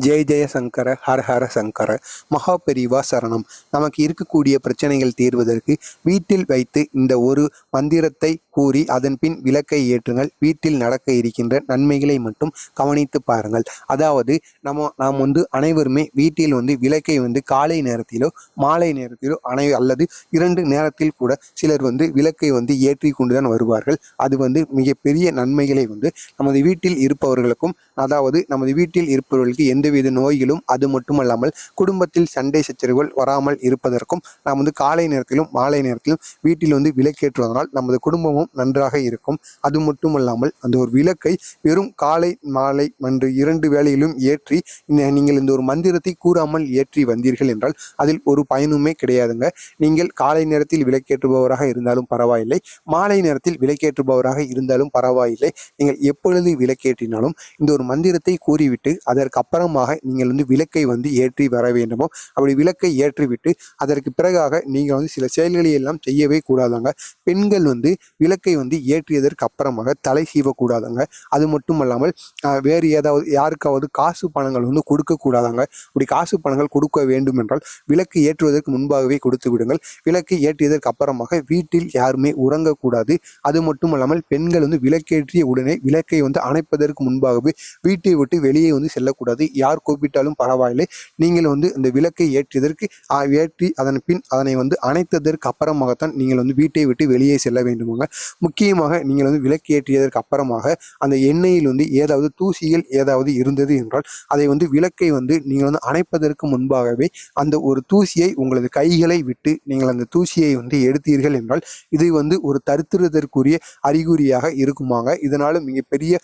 ஜெய ஜெய சங்கர ஹர ஹர சங்கர மகா பெரிவா சரணம். நமக்கு இருக்கக்கூடிய பிரச்சனைகள் தீர்வதற்கு வீட்டில் வைத்து இந்த ஒரு மந்திரத்தை கூறி அதன்பின் விளக்கை ஏற்றுங்கள். வீட்டில் நடக்க இருக்கின்ற நன்மைகளை மட்டும் கவனித்து பாருங்கள். அதாவது நம்ம நாம் வந்து அனைவருமே வீட்டில் வந்து விளக்கை வந்து காலை நேரத்திலோ மாலை நேரத்திலோ அனை அல்லது இரண்டு நேரத்தில் கூட சிலர் வந்து விளக்கை வந்து ஏற்றி கொண்டுதான் வருவார்கள். அது வந்து மிகப்பெரிய நன்மைகளை வந்து நமது வீட்டில் இருப்பவர்களுக்கும் அதாவது நமது வீட்டில் இருப்பவர்களுக்கு எந்தவித நோய்களும் அது மட்டுமல்லாமல் குடும்பத்தில் சண்டை சச்சரவுகள் வராமல் இருப்பதற்கும் நாம் வந்து காலை நேரத்திலும் மாலை நேரத்திலும் வீட்டில் வந்து விளக்கேற்றுவதனால் நமது குடும்பமும் மிகவும் நன்றாக இருக்கும். அது மட்டுமல்லாமல் அந்த ஒரு விளக்கை வெறும் காலை மாலை என்று இரண்டு வேளையிலும் ஏற்றி நீங்கள் இந்த ஒரு மந்திரத்தை கூறாமல் ஏற்றி வந்தீர்கள் என்றால் அதில் ஒரு பயனுமே கிடையாதுங்க. நீங்கள் காலை நேரத்தில் விளக்கேற்றுபவராக இருந்தாலும் பரவாயில்லை மாலை நேரத்தில் விளக்கேற்றுபவராக இருந்தாலும் பரவாயில்லை. நீங்கள் எப்பொழுது விளக்கேற்றினாலும் இந்த ஒரு மந்திரத்தை கூறிவிட்டு அதற்கு அப்புறமாக நீங்கள் வந்து விளக்கை வந்து ஏற்றி வர வேண்டுமோ அப்படி விளக்கை ஏற்றிவிட்டு அதற்கு பிறகாக நீங்கள் வந்து சில செயல்களை எல்லாம் செய்யவே கூடாதாங்க. பெண்கள் வந்து விளக்கை விளக்கை வந்து ஏற்றியதற்கு அப்புறமாக தலை சீவக்கூடாதாங்க. அது மட்டும் அல்லாமல் வேறு ஏதாவது யாருக்காவது காசு பணங்கள் வந்து கொடுக்கக்கூடாதாங்க. இப்படி காசு பணங்கள் கொடுக்க வேண்டும் என்றால் விளக்கு ஏற்றுவதற்கு முன்பாகவே கொடுத்து விடுங்கள். விளக்கு ஏற்றியதற்கு அப்புறமாக வீட்டில் யாருமே உறங்கக்கூடாது. அது மட்டும் இல்லாமல் பெண்கள் வந்து விளக்கேற்றிய உடனே விளக்கை வந்து அணைப்பதற்கு முன்பாகவே வீட்டை விட்டு வெளியே வந்து செல்லக்கூடாது. யார் கூப்பிட்டாலும் பரவாயில்லை. நீங்கள் வந்து அந்த விளக்கை ஏற்றியதற்கு ஏற்றி அதன் பின் அதனை வந்து அணைத்ததற்கு அப்புறமாகத்தான் நீங்கள் வந்து வீட்டை விட்டு வெளியே செல்ல வேண்டுமாங்க. முக்கியமாக நீங்கள் வந்து விளக்கு ஏற்றியதற்கு அப்புறமாக அந்த எண்ணெயில் வந்து ஏதாவது தூசிகள் ஏதாவது இருந்தது என்றால் அதை வந்து விளக்கை வந்து நீங்கள் வந்து அணைப்பதற்கு முன்பாகவே அந்த ஒரு தூசியை உங்களது கைகளை விட்டு நீங்கள் அந்த தூசியை வந்து எடுத்தீர்கள் என்றால் இது வந்து ஒரு தருத்திரதற்குரிய அறிகுறியாக இருக்குமாங்க. இதனால் மிகப்பெரிய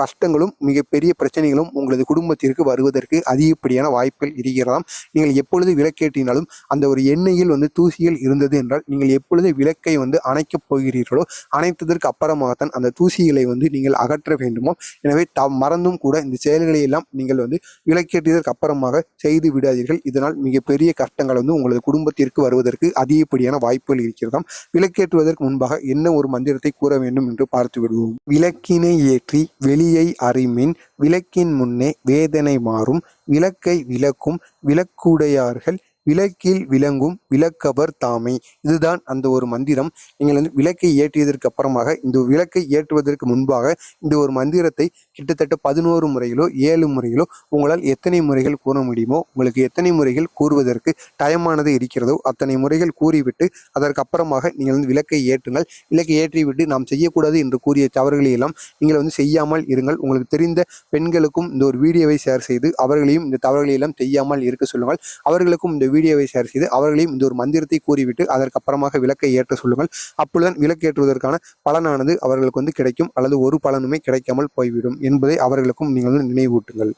கஷ்டங்களும் மிகப்பெரிய பிரச்சனைகளும் உங்களது குடும்பத்திற்கு வருவதற்கு அதிகப்படியான வாய்ப்புகள் இருக்கிறதாம். நீங்கள் எப்பொழுது விளக்கேற்றினாலும் அந்த ஒரு எண்ணெயில் வந்து தூசிகள் இருந்தது என்றால் நீங்கள் எப்பொழுது விளக்கை வந்து அணைக்கப் போகிறீர்களோ அனைத்ததற்கு அப்புறமாகத்தான் அந்த தூசிகளை வந்து நீங்கள் அகற்ற வேண்டுமோ? எனவே த மறந்தும் கூட இந்த செயல்களை எல்லாம் நீங்கள் வந்து விலக்கேற்றியதற்கு அப்புறமாக செய்து விடாதீர்கள். இதனால் மிகப்பெரிய கஷ்டங்கள் வந்து உங்களது குடும்பத்திற்கு வருவதற்கு அதிகப்படியான வாய்ப்புகள் இருக்கிறதாம். விலக்கேற்றுவதற்கு முன்பாக என்ன ஒரு மந்திரத்தை கூற வேண்டும் என்று பார்த்து விடுவோம். விளக்கினை ஏற்றி வெளியை அறிமின் விளக்கின் முன்னே வேதனை மாறும் விளக்கை விளக்கும் விளக்குடையார்கள் விளக்கில் விளங்கும் விளக்கவர் தாமே. இதுதான் அந்த ஒரு மந்திரம். நீங்கள் வந்து விளக்கை ஏற்றியதற்கு அப்புறமாக இந்த விளக்கை ஏற்றுவதற்கு முன்பாக இந்த ஒரு மந்திரத்தை கிட்டத்தட்ட பதினோரு முறைகளோ ஏழு முறைகளோ உங்களால் எத்தனை முறைகள் கூற முடியுமோ உங்களுக்கு எத்தனை முறைகள் கூறுவதற்கு டயமானது இருக்கிறதோ அத்தனை முறைகள் கூறிவிட்டு அதற்கு அப்புறமாக நீங்கள் வந்து விளக்கை ஏற்றுங்கள். விளக்கை ஏற்றிவிட்டு நாம் செய்யக்கூடாது என்று கூறிய தவறுகளை எல்லாம் நீங்கள் வந்து செய்யாமல் இருங்கள். உங்களுக்கு தெரிந்த பெண்களுக்கும் இந்த ஒரு வீடியோவை ஷேர் செய்து அவர்களையும் இந்த தவறுகளை எல்லாம் செய்யாமல் இருக்க சொல்லுங்கள். அவர்களுக்கும் இந்த வீடியோவை ஷேர் செய்து அவர்களையும் இந்த ஒரு மந்திரத்தை கூறிவிட்டு அதற்கப்புறமாக விளக்கை ஏற்ற சொல்லுங்கள். அப்பொழுதுதான் விளக்கேற்றுவதற்கான பலனானது அவர்களுக்கு வந்து கிடைக்கும். அல்லது ஒரு பலனுமே கிடைக்காமல் போய்விடும் என்பதை அவர்களுக்கும் நீங்கள் நினைவூட்டுங்கள்.